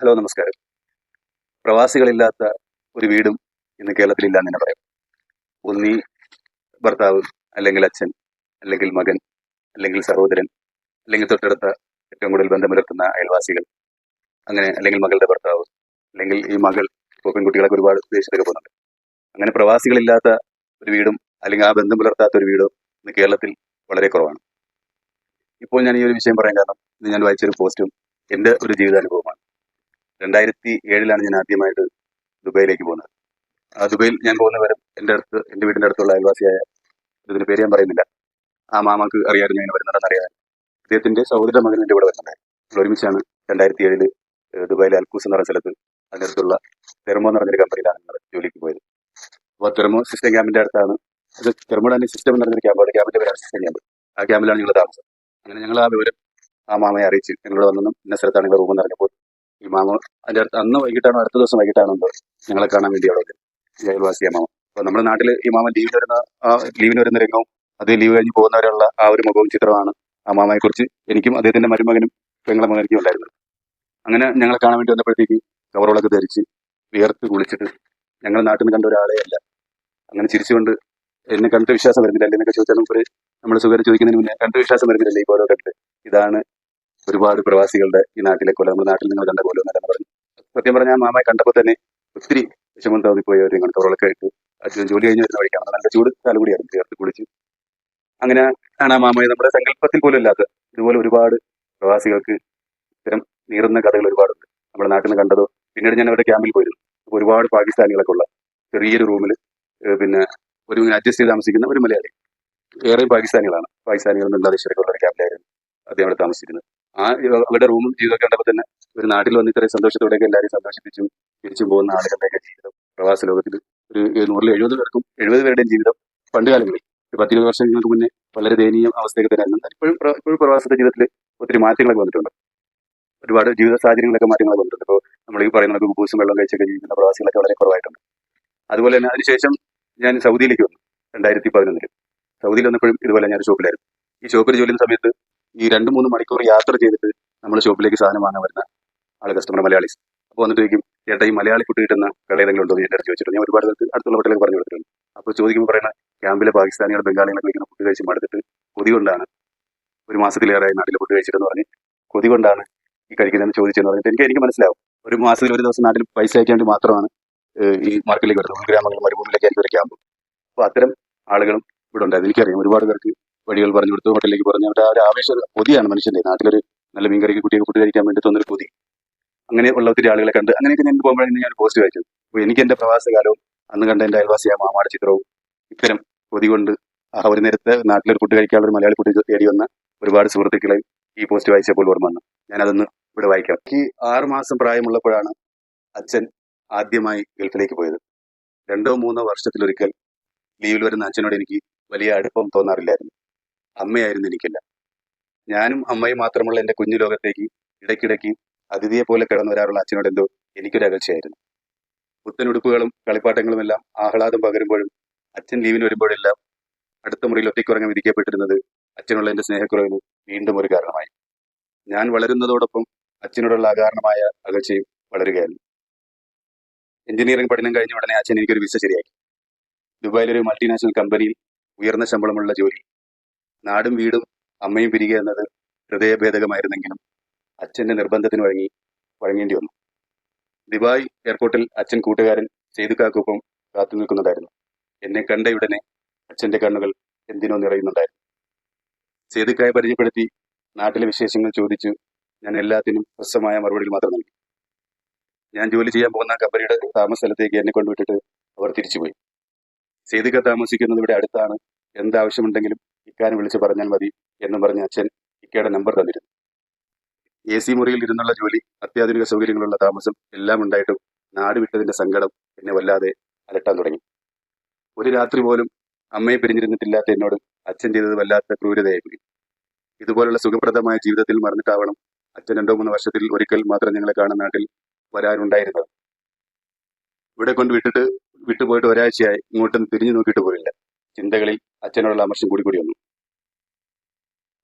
Hello നമസ്കാരം. പ്രവാസികളില്ലാത്ത ഒരു വീടും ഇന്ന് കേരളത്തിലില്ല എന്ന് തന്നെ പറയാം. ഒന്നീ ഭർത്താവ് അല്ലെങ്കിൽ അച്ഛൻ അല്ലെങ്കിൽ മകൻ അല്ലെങ്കിൽ സഹോദരൻ അല്ലെങ്കിൽ തൊട്ടടുത്ത ഏറ്റവും കൂടുതൽ ബന്ധം പുലർത്തുന്ന അയൽവാസികൾ അങ്ങനെ അല്ലെങ്കിൽ മകളുടെ ഭർത്താവ് അല്ലെങ്കിൽ ഈ മകൾ ഇപ്പോൾ പെൺകുട്ടികളൊക്കെ ഒരുപാട് വിദേശത്തൊക്കെ പോകുന്നുണ്ട്. അങ്ങനെ പ്രവാസികളില്ലാത്ത ഒരു വീടും അല്ലെങ്കിൽ ആ ബന്ധം പുലർത്താത്ത ഒരു വീടും ഇന്ന് കേരളത്തിൽ വളരെ കുറവാണ്. ഇപ്പോൾ ഞാൻ ഈ ഒരു വിഷയം പറയാൻ കാരണം ഇന്ന് ഞാൻ വായിച്ചൊരു പോസ്റ്റും എന്റെ ഒരു ജീവിതാനുഭവമാണ്. രണ്ടായിരത്തി ഏഴിലാണ് ഞാൻ ആദ്യമായിട്ട് ദുബൈയിലേക്ക് പോകുന്നത്. ആ ദുബൈയിൽ ഞാൻ പോകുന്ന വരെ എന്റെ അടുത്ത് എന്റെ വീടിന്റെ അടുത്തുള്ള അയൽവാസിയായ ഇതിന് പേര് ഞാൻ പറയുന്നില്ല. ആ മാമാക്ക് അറിയാമായിരുന്നു ഞാൻ വരുന്നുണ്ടെന്ന് അറിയാൻ അദ്ദേഹത്തിന്റെ സഹോദര മകൻ എന്റെ കൂടെ വരുന്നുണ്ടായിരുന്നു. ഒരുമിച്ചാണ് രണ്ടായിരത്തി ഏഴിൽ ദുബായിലെ അൽക്കൂസ് എന്ന് പറഞ്ഞ സ്ഥലത്ത് അതിനടുത്തുള്ള തെർമോ എന്ന് പറഞ്ഞൊരു കമ്പനിയിലാണ് ഞങ്ങൾ ജോലിക്ക് പോയത്. അപ്പോൾ തെർമോ സിസ്റ്റം ക്യാമ്പിന്റെ അടുത്താണ്. അത് തെർമോഡാനി സിസ്റ്റം എന്ന് പറഞ്ഞൊരു ക്യാമ്പ് ക്യാമ്പിന്റെ പേരാണ് സിസ്റ്റം ക്യാമ്പ്. ആ ക്യാമ്പിലാണ് ഞങ്ങൾ താമസം. അങ്ങനെ ഞങ്ങൾ ആ വിവരം ആ മാമയെ അറിയിച്ച് ഞങ്ങൾ വന്നെന്നും ഇന്ന സ്ഥലത്താണ് ഞങ്ങൾ റൂമെന്ന് അറിഞ്ഞപ്പോൾ ഈ മാമ അതിന്റെ അടുത്ത് അന്ന് വൈകിട്ടാണോ അടുത്ത ദിവസം വൈകിട്ടാണോ എന്തോ ഞങ്ങളെ കാണാൻ വേണ്ടി അവിടെ അയൽവാസിയ മാമ. നമ്മുടെ നാട്ടിൽ ഈ മാമൻ ലീവിൽ വരുന്ന ആ ലീവിന് വരുന്ന രംഗവും അതേ ലീവ് കഴിഞ്ഞ് പോകുന്നവരുള്ള ആ ഒരു മുഖവും ചിത്രമാണ് ആ മാമയെ കുറിച്ച് എനിക്കും അദ്ദേഹത്തിന്റെ മരുമകനും പെങ്ങളെ മകനിക്കും ഉണ്ടായിരുന്നത്. അങ്ങനെ ഞങ്ങളെ കാണാൻ വേണ്ടി വന്നപ്പോഴത്തേക്ക് കവറുകളൊക്കെ ധരിച്ച് വിയർത്ത് കുളിച്ചിട്ട് ഞങ്ങൾ നാട്ടിൽ നിന്ന് കണ്ട ഒരാളെ അല്ല. അങ്ങനെ ചിരിച്ചുകൊണ്ട് എന്നെ കണ്ടിട്ട് വിശ്വാസം വരുന്നില്ല. എന്നൊക്കെ ചോദിച്ചാൽ നമുക്ക് നമ്മൾ സുഖം ചോദിക്കുന്നതിന് മുന്നേ കണ്ടിട്ട് വിശ്വാസം വരുന്നില്ല. ഈ ഓരോ കണ്ടിട്ട് ഇതാണ് ഒരുപാട് പ്രവാസികളുടെ ഈ നാട്ടിലെ പോലെ നമ്മുടെ നാട്ടിൽ നിങ്ങൾ കണ്ട പോലെ എന്നല്ല പറഞ്ഞു. സത്യം പറഞ്ഞാൽ മാമയെ കണ്ടപ്പോൾ തന്നെ ഒത്തിരി വിഷമം തോന്നിപ്പോയി ഒരു കവറുകളൊക്കെ ആയിട്ട് അച്ഛൻ ജോലി കഴിഞ്ഞ് വരുന്ന വഴിക്കാണ്. നല്ല ചൂട് കാലം കൂടിയായിരുന്നു ചേർത്ത് കുളിച്ച്. അങ്ങനെ ആണ് ആ മാമയെ നമ്മുടെ സങ്കല്പത്തിൽ പോലും ഇല്ലാത്ത ഇതുപോലെ ഒരുപാട് പ്രവാസികൾക്ക് ഇത്തരം നീറുന്ന കഥകൾ ഒരുപാടുണ്ട്. നമ്മുടെ നാട്ടിൽ നിന്ന് കണ്ടതോ? പിന്നീട് ഞാൻ അവരുടെ ക്യാമ്പിൽ പോയിരുന്നു. അപ്പോൾ ഒരുപാട് പാകിസ്ഥാനികളൊക്കെ ഉള്ള ചെറിയൊരു റൂമിൽ പിന്നെ ഒരു അഡ്ജസ്റ്റ് ചെയ്ത് താമസിക്കുന്ന ഒരു മലയാളി. ഏറെ പാകിസ്ഥാനികളാണ്. പാകിസ്ഥാനികളുടെ ബംഗ്ലാദേശിലൊക്കെ ഉള്ള ഒരു ക്യാമ്പിലായിരുന്നു അദ്ദേഹം അവിടെ താമസിച്ചിരുന്നത്. ആ അവരുടെ റൂമും ജീവിതമൊക്കെ കണ്ടപ്പോൾ തന്നെ ഒരു നാട്ടിൽ വന്ന് ഇത്രയും സന്തോഷത്തോടെയൊക്കെ എല്ലാവരും സന്തോഷിപ്പിച്ചും തിരിച്ചും പോകുന്ന ആളുകളുടെയൊക്കെ ജീവിതം പ്രവാസ ലോകത്തിൽ ഒരു നൂറിൽ എഴുപത് പേർക്കും എഴുപത് പേരുടെയും ജീവിതം പണ്ട് കാലങ്ങളിൽ. ഒരു പത്തിരുപത് വർഷങ്ങൾക്ക് മുന്നേ വളരെ ദയനീയ അവസ്ഥയൊക്കെ തന്നെ ആയിരുന്നു. ഇപ്പോഴും ഇപ്പോഴും പ്രവാസത്തെ ജീവിതത്തിൽ ഒത്തിരി മാറ്റങ്ങളൊക്കെ വന്നിട്ടുണ്ട്. ഒരുപാട് ജീവിത സാഹചര്യങ്ങളൊക്കെ മാറ്റങ്ങളൊക്കെ വന്നിട്ടുണ്ട്. ഇപ്പോൾ നമ്മൾ ഈ പറയുന്ന കുബൂസും വെള്ളം കഴിച്ചൊക്കെ ജീവിക്കുന്ന പ്രവാസികളൊക്കെ വളരെ കുറവായിട്ടുണ്ട്. അതുപോലെ തന്നെ അതിനുശേഷം ഞാൻ സൗദിയിലേക്ക് വന്നു രണ്ടായിരത്തി പതിനൊന്നിൽ. സൗദിയിൽ വന്നപ്പോഴും ഇതുപോലെ ഞാൻ ഷോപ്പിലായിരുന്നു. ഈ ഷോപ്പിൽ ജോലി ചെയ്യുന്ന സമയത്ത് ഈ രണ്ട് മൂന്ന് മണിക്കൂർ യാത്ര ചെയ്തിട്ട് നമ്മൾ ഷോപ്പിലേക്ക് സാധനം വാങ്ങാൻ വരുന്ന ആൾ കസ്റ്റമർ മലയാളീസ് അപ്പോൾ വന്നിട്ട് ചോദിക്കും ചേട്ടാ ഈ മലയാളി ഫുഡ് കിട്ടുന്ന കട ഏതെങ്കിലും ഉണ്ടോ എന്ന് എന്റെ ചോദിച്ചിട്ടുണ്ട്. ചോദിച്ചിട്ട് ഞാൻ ഒരുപാട് പേർക്ക് അടുത്തുള്ള ഹോട്ടലിൽ പറഞ്ഞു കൊടുത്തിട്ടുണ്ട്. അപ്പോൾ ചോദിക്കുമ്പോൾ പറയുന്ന ക്യാമ്പിലെ പാകിസ്ഥാനികൾ ബംഗാളികളൊക്കെ കഴിക്കുന്ന ഫുഡ് കഴിച്ച് മടുത്തിട്ട് കൊതി കൊണ്ടാണ് ഒരു മാസത്തിലേറെ നാട്ടിൽ ഫുഡ് കഴിച്ചിട്ടെന്ന് പറഞ്ഞ് കൊതി കൊണ്ടാണ് ഈ കഴിക്കുന്നതെന്ന് ചോദിച്ചെന്ന് പറഞ്ഞിട്ട് എനിക്ക് എനിക്ക് മനസ്സിലാവും. ഒരു മാസത്തിൽ ഒരു ദിവസം നാട്ടിൽ പൈസ അയക്കാൻ വേണ്ടി മാത്രമാണ് ഈ മാർക്കറ്റിലേക്ക് വരുന്നത്. ഉൾഗ്രാമങ്ങളും മരുഭൂമിയിലേക്ക് ആയിരിക്കും ഒരു ക്യാമ്പ് അപ്പോൾ അത്തരം ആളുകളും ഇവിടെ ഉണ്ടായിരുന്നു. എനിക്കറിയാം ഒരുപാട് പേർക്ക് വഴികൾ പറഞ്ഞു കൊടുത്തു ഹോട്ടലിലേക്ക് പറഞ്ഞു. അവരുടെ ഒരു ആവേശം പൊതിയാണ് മനുഷ്യന്റെ നാട്ടിലൊരു നല്ല മീൻകറിക്ക് കുട്ടിയെ ഫുഡ് കഴിക്കാൻ വേണ്ടി തോന്നൊരു പൊതി അങ്ങനെ ഉള്ള ഒത്തിരി ആളുകളെ കണ്ട് അങ്ങനെയൊക്കെ ഞാൻ പോകുമ്പോഴാണ് ഞാൻ പോസ്റ്റ് വായിച്ചത്. അപ്പോൾ എനിക്ക് എന്റെ പ്രവാസകാലവും അന്ന് കണ്ട എന്റെ അയൽവാസിയായ മാമാടെ ചിത്രവും ഇത്തരം കൊതി കൊണ്ട് ആ ഒരു നേരത്തെ നാട്ടിലൊരു ഫുഡ് കഴിക്കാനുള്ള ഒരു മലയാളി ഫുഡ് തേടി വന്ന ഒരുപാട് സുഹൃത്തുക്കളെ ഈ പോസ്റ്റ് വായിച്ചപ്പോൾ ഓർമ്മ വന്നു. ഞാനതൊന്ന് ഇവിടെ വായിക്കാം. ഈ ആറുമാസം പ്രായമുള്ളപ്പോഴാണ് അച്ഛൻ ആദ്യമായി ഗൾഫിലേക്ക് പോയത്. രണ്ടോ മൂന്നോ വർഷത്തിലൊരിക്കൽ ലീവിൽ വരുന്ന അച്ഛനോട് എനിക്ക് വലിയ അടുപ്പം തോന്നാറില്ലായിരുന്നു. അമ്മയായിരുന്നു എനിക്കില്ല. ഞാനും അമ്മയും മാത്രമുള്ള എന്റെ കുഞ്ഞു ലോകത്തേക്ക് ഇടയ്ക്കിടയ്ക്ക് അതിഥിയെ പോലെ കിടന്നു വരാറുള്ള അച്ഛനോട് എന്തോ എനിക്കൊരു അകൽച്ചയായിരുന്നു. പുത്തനുടുപ്പുകളും കളിപ്പാട്ടങ്ങളും എല്ലാം ആഹ്ലാദം പകരുമ്പോഴും അച്ഛൻ ലീവിന് വരുമ്പോഴെല്ലാം അടുത്ത മുറിയിൽ ഒറ്റയ്ക്കുറങ്ങാൻ വിധിക്കപ്പെട്ടിരുന്നത് അച്ഛനുള്ള എന്റെ സ്നേഹക്കുറവിന് വീണ്ടും ഒരു കാരണമായി. ഞാൻ വളരുന്നതോടൊപ്പം അച്ഛനോടുള്ള അകാരണമായ അകൽച്ചയും വളരുകയായിരുന്നു. എഞ്ചിനീയറിംഗ് പഠനം കഴിഞ്ഞ ഉടനെ അച്ഛൻ എനിക്കൊരു വിസ ശരിയാക്കി. ദുബായിലൊരു മൾട്ടിനാഷണൽ കമ്പനിയിൽ ഉയർന്ന ശമ്പളമുള്ള ജോലി നാടും വീടും അമ്മയും പിരികെ എന്നത് ഹൃദയഭേദകമായിരുന്നെങ്കിലും അച്ഛന്റെ നിർബന്ധത്തിന് വഴങ്ങി വഴങ്ങേണ്ടി വന്നു. ദുബായ് എയർപോർട്ടിൽ അച്ഛൻ കൂട്ടുകാരൻ സേതുക്കാക്കൊപ്പം കാത്തു നിൽക്കുന്നതായിരുന്നു. എന്നെ കണ്ടയുടനെ അച്ഛന്റെ കണ്ണുകൾ എന്തിനോ നിറയുന്നുണ്ടായിരുന്നു. സേതുക്കായെ പരിചയപ്പെടുത്തി നാട്ടിലെ വിശേഷങ്ങൾ ചോദിച്ചു ഞാൻ എല്ലാത്തിനും ഹ്രസ്വമായ മറുപടികൾ മാത്രം നൽകി. ഞാൻ ജോലി ചെയ്യാൻ പോകുന്ന കമ്പനിയുടെ താമസ സ്ഥലത്തേക്ക് എന്നെ കൊണ്ടുവിട്ടിട്ട് അവർ തിരിച്ചുപോയി. സേതുക്ക താമസിക്കുന്നത് ഇവിടെ അടുത്താണ്. എന്താവശ്യമുണ്ടെങ്കിലും ഇക്കാര്യം വിളിച്ച് പറഞ്ഞാൽ മതി എന്നും പറഞ്ഞ് അച്ഛൻ ഇക്കയുടെ നമ്പർ തന്നിരുന്നു. എ സി മുറിയിൽ ഇരുന്നുള്ള ജോലി അത്യാധുനിക സൗകര്യങ്ങളുള്ള താമസം എല്ലാം ഉണ്ടായിട്ടും നാട് വിട്ടതിന്റെ സങ്കടം എന്നെ വല്ലാതെ അലട്ടാൻ തുടങ്ങി. ഒരു രാത്രി പോലും അമ്മയെ പിരിഞ്ഞിരുന്നിട്ടില്ലാത്ത എന്നോട് അച്ഛൻ ചെയ്തത് വല്ലാത്ത ക്രൂരതയായി ഇതുപോലുള്ള സുഖപ്രദമായ ജീവിതത്തിൽ മറന്നിട്ടാവണം അച്ഛൻ രണ്ടോ മൂന്ന് വർഷത്തിൽ ഒരിക്കൽ മാത്രം ഞങ്ങളെ കാണുന്ന നാട്ടിൽ വരാനുണ്ടായിരുന്നത്. ഇവിടെ കൊണ്ട് വിട്ടിട്ട് വിട്ടുപോയിട്ട് ഒരാഴ്ചയായി ഇങ്ങോട്ടും തിരിഞ്ഞു നോക്കിയിട്ട് പോയില്ല. ചിന്തകളിൽ അച്ഛനോടുള്ള അമർഷം കൂടി കൂടി വന്നു.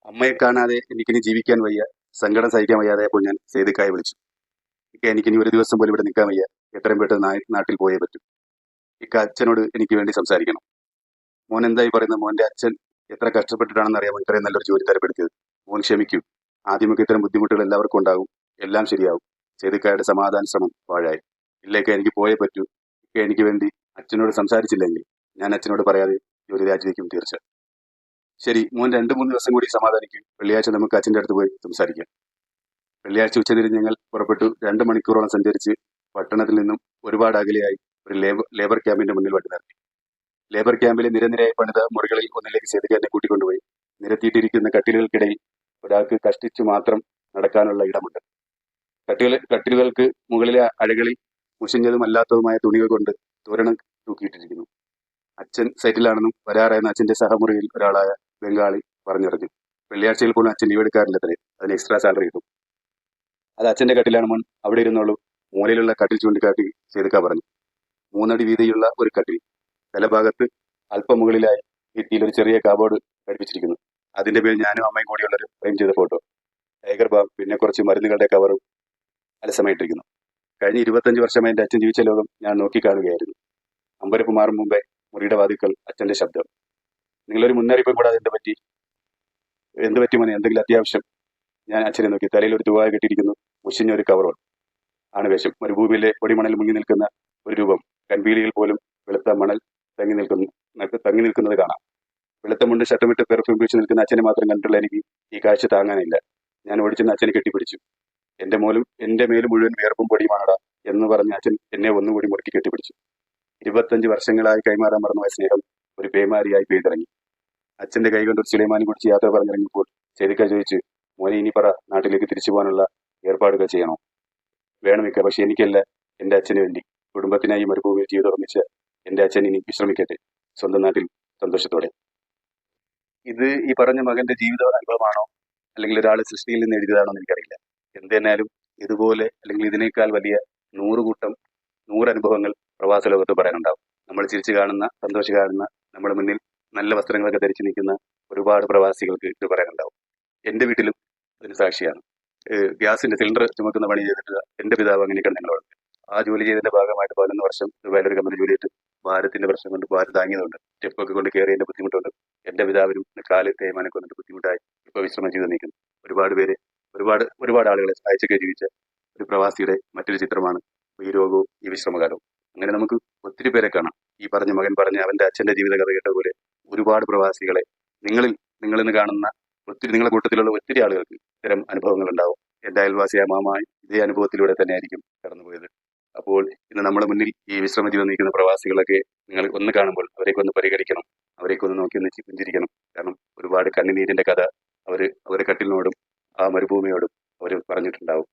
അമ്മയെ കാണാതെ എനിക്കിനി ജീവിക്കാൻ വയ്യ. സങ്കടം സഹിക്കാൻ വയ്യാതായപ്പോൾ ഞാൻ സേതുക്കായി വിളിച്ചു. ഇക്ക എനിക്കിനി ഒരു ദിവസം പോലും ഇവിടെ നിൽക്കാൻ വയ്യ. എത്രയും പെട്ടെന്ന് നാട്ടിൽ പോയേ പറ്റും. ഇക്ക അച്ഛനോട് എനിക്ക് വേണ്ടി സംസാരിക്കണം. മോൻ എന്തായി പറയുന്നത്? മോന്റെ അച്ഛൻ എത്ര കഷ്ടപ്പെട്ടിട്ടാണെന്ന് അറിയാമോ? ഇത്രയും നല്ലൊരു ജോലി തരപ്പെടുത്തിയത്. മോൻ ക്ഷമിക്കും. ആദ്യമൊക്കെ ഇത്തരം ബുദ്ധിമുട്ടുകൾ എല്ലാവർക്കും ഉണ്ടാകും. എല്ലാം ശരിയാവും സേതുക്കായുടെ സമാധാന ശ്രമം പാഴായി. ഇല്ലേക്ക എനിക്ക് പോയേ പറ്റൂ. ഇക്ക എനിക്ക് വേണ്ടി അച്ഛനോട് സംസാരിച്ചില്ലെങ്കിൽ ഞാൻ അച്ഛനോട് പറയാതെ ജോലി രാജിവെക്കും തീർച്ച ശരി മോൻ രണ്ട് മൂന്ന് ദിവസം കൂടി സമാധാനിക്കും. വെള്ളിയാഴ്ച നമുക്ക് അച്ഛന്റെ അടുത്ത് പോയി സംസാരിക്കാം. വെള്ളിയാഴ്ച ഉച്ചതിരിഞ്ഞ് ഞങ്ങൾ പുറപ്പെട്ടു. രണ്ട് മണിക്കൂറോളം സഞ്ചരിച്ച് പട്ടണത്തിൽ നിന്നും ഒരുപാട് അകലെയായി ഒരു ലേബർ ലേബർ ക്യാമ്പിന്റെ മുന്നിൽ വണ്ടി നിർത്തി. ലേബർ ക്യാമ്പിലെ നിരനിരയായി പണിത മുറികളിൽ ഒന്നിലേക്ക് സേതുകാരനെ കൂട്ടിക്കൊണ്ടുപോയി. നിരത്തിയിട്ടിരിക്കുന്ന കട്ടിലുകൾക്കിടയിൽ ഒരാൾക്ക് കഷ്ടിച്ചു മാത്രം നടക്കാനുള്ള ഇടമുണ്ട്. കട്ടിൽ കട്ടിലുകൾക്ക് മുകളിലെ അഴകളിൽ മുഷിഞ്ഞതും അല്ലാത്തതുമായ തുണികൾ കൊണ്ട് തോരണം തൂക്കിയിട്ടിരിക്കുന്നു. അച്ഛൻ സൈറ്റിലാണെന്നും വരാറായെന്ന് അച്ഛന്റെ സഹമുറിയിൽ ഒരാളായ ബംഗാളി പറഞ്ഞറിഞ്ഞു. വെള്ളിയാഴ്ചയിൽ പോലും അച്ഛൻ ലീവ് എടുക്കാറില്ലത്രേ അതിന് എക്സ്ട്രാ സാലറി കിട്ടും. അത് അച്ഛന്റെ കട്ടിലാണ് മോൻ. അവിടെ ഇരുന്നോളൂ. മൂലയിലുള്ള കട്ടിൽ ചൂണ്ടിക്കാട്ടി സേതുക്ക പറഞ്ഞു. മൂന്നടി വീതിയുള്ള ഒരു കട്ടിൽ. തലഭാഗത്ത് അല്പം മുകളിലായി ഭിത്തിയിൽ ഒരു ചെറിയ കാബോർഡ് ഘടിപ്പിച്ചിരിക്കുന്നു. അതിന്റെ പേരിൽ ഞാനും അമ്മയും കൂടിയുള്ളൊരു ഫ്രെയിം ചെയ്ത ഫോട്ടോ ടൈഗർ ബാബ് പിന്നെ കുറച്ച് മരുന്നുകളുടെ കവറും അലസമായിട്ടിരിക്കുന്നു. കഴിഞ്ഞ ഇരുപത്തഞ്ച് വർഷമായി എന്റെ അച്ഛൻ ജീവിച്ച ലോകം ഞാൻ നോക്കിക്കാണുകയായിരുന്നു അമ്പരപ്പ് മാറും മുമ്പേ മുറിയുടെ വാതിക്കൽ അച്ഛന്റെ ശബ്ദം. നിങ്ങളൊരു മുന്നറിയിപ്പും കൂടെ എന്ത് പറ്റി. എന്ത് പറ്റി മോനെ? എന്തെങ്കിലും അത്യാവശ്യം? ഞാൻ അച്ഛനെ നോക്കി. തലയിൽ ഒരു തുവായ കെട്ടിയിരിക്കുന്നു. മുഷിഞ്ഞ ഒരു കവറോൾ. ആണ് വേഷം. ഒരു ഭൂമിയിലെ പൊടിമണൽ മുങ്ങി നിൽക്കുന്ന ഒരു രൂപം. കൺപീലിയിൽ പോലും വെളുത്ത മണൽ തങ്ങി നിൽക്കുന്നു. തങ്ങി നിൽക്കുന്നത് കാണാം. വെളുത്ത മുണ്ട് ഷർട്ടുമിട്ട് പെർഫ്യൂം പിടിച്ച് നിൽക്കുന്ന അച്ഛനെ മാത്രം കണ്ടിട്ടുള്ള എനിക്ക് ഈ കാഴ്ച താങ്ങാനില്ല. ഞാൻ ഓടിച്ചെന്ന് അച്ഛനെ കെട്ടിപ്പിടിച്ചു. എന്റെ മോലും എന്റെ മേലും മുഴുവൻ വിയർപ്പും പൊടിയുമാണടാ എന്ന് പറഞ്ഞ് അച്ഛൻ എന്നെ ഒന്നുകൂടി മുറുക്കി കെട്ടിപ്പിടിച്ചു. ഇരുപത്തഞ്ച് വർഷങ്ങളായി കൈമാറാൻ മറന്നുപോയ സ്നേഹം ഒരു പേമാരിയായി പെയ്തിറങ്ങി. അച്ഛന്റെ കൈകൊണ്ട് ഒരു സുലൈമാനും യാത്ര പറഞ്ഞിറങ്ങിയപ്പോൾ ചേതിക്ക ചോദിച്ച് മോനെ ഇനി പറ നാട്ടിലേക്ക് തിരിച്ചു പോകാനുള്ള ഏർപ്പാടുകൾ ചെയ്യണോ? വേണമിക്ക പക്ഷെ എനിക്കല്ല എന്റെ അച്ഛന് വേണ്ടി. കുടുംബത്തിനായി മരുഭൂമിയിൽ ജീവിതം ഉറപ്പിച്ച എന്റെ അച്ഛൻ ഇനി വിശ്രമിക്കട്ടെ സ്വന്തം നാട്ടിൽ സന്തോഷത്തോടെ. ഇത് ഈ പറഞ്ഞ മകന്റെ ജീവിത അനുഭവമാണോ? അല്ലെങ്കിൽ ഒരാൾ സൃഷ്ടിയിൽ നിന്ന് എഴുതിയതാണോ എന്ന് എനിക്കറിയില്ല. എന്ത് തന്നെയാലും ഇതുപോലെ അല്ലെങ്കിൽ ഇതിനേക്കാൾ വലിയ നൂറുകൂട്ടം നൂറ് അനുഭവങ്ങൾ പ്രവാസ ലോകത്ത് പറയാനുണ്ടാവും. നമ്മൾ ചിരിച്ചു കാണുന്ന സന്തോഷം കാണുന്ന നമ്മുടെ മുന്നിൽ നല്ല വസ്ത്രങ്ങളൊക്കെ ധരിച്ചു നിൽക്കുന്ന ഒരുപാട് പ്രവാസികൾക്ക് ഇത് പറയാനുണ്ടാവും. എന്റെ വീട്ടിലും അതിന് സാക്ഷിയാണ്. ഗ്യാസിന്റെ സിലിണ്ടർ ചുമക്കുന്ന പണി ചെയ്തിട്ട് എന്റെ പിതാവ് അങ്ങനെയൊക്കെയാണ് ഞങ്ങളോട് ആ ജോലി ചെയ്തതിന്റെ ഭാഗമായിട്ട് പതിനൊന്ന് വർഷം ദുബായിലെ ഒരു കമ്പനി ജോലി ചെയ്തിട്ട് ഭാരത്തിന്റെ പ്രശ്നം കൊണ്ട് ഭാരത് താങ്ങിയതുണ്ട് സ്റ്റെപ്പൊക്കെ കൊണ്ട് കയറിയതിന്റെ ബുദ്ധിമുട്ടുണ്ട്. എന്റെ പിതാവിനും കാൽ തേയ്മാനൊക്കെ വന്നിട്ട് ബുദ്ധിമുട്ടായി. ഇപ്പൊ വിശ്രമം ചെയ്ത് നിൽക്കുന്നു. ഒരുപാട് പേര് ഒരുപാട് ഒരുപാട് ആളുകളെ സഹായിച്ചൊക്കെ ജീവിച്ച ഒരു പ്രവാസിയുടെ മറ്റൊരു ചിത്രമാണ് ഈ രോഗവും ഈ വിശ്രമകാലവും. അങ്ങനെ നമുക്ക് ഒത്തിരി പേരെ കാണാം. ഈ പറഞ്ഞ മകൻ പറഞ്ഞ അവന്റെ അച്ഛന്റെ ജീവിത കഥ കേട്ട പോലെ ഒരുപാട് പ്രവാസികളെ നിങ്ങളിൽ നിങ്ങളിന്ന് കാണുന്ന ഒത്തിരി നിങ്ങളുടെ കൂട്ടത്തിലുള്ള ഒത്തിരി ആളുകൾക്ക് ഇത്തരം അനുഭവങ്ങൾ ഉണ്ടാവും. എന്റെ അയൽവാസിയായ മാമായി ഇതേ അനുഭവത്തിലൂടെ തന്നെ ആയിരിക്കും കടന്നുപോയത്. അപ്പോൾ ഇന്ന് നമ്മുടെ മുന്നിൽ ഈ വിശ്രമ ജീവിതം പ്രവാസികളൊക്കെ നിങ്ങൾ ഒന്ന് കാണുമ്പോൾ അവരെയൊക്കെ ഒന്ന് പരിഗണിക്കണം. അവരെയൊക്കെ ഒന്ന് നോക്കി ഒന്ന് പുഞ്ചിരിക്കണം കാരണം ഒരുപാട് കണ്ണുനീരിന്റെ കഥ അവർ അവരെ കട്ടിലിനോടും ആ മരുഭൂമിയോടും അവർ പറഞ്ഞിട്ടുണ്ടാവും.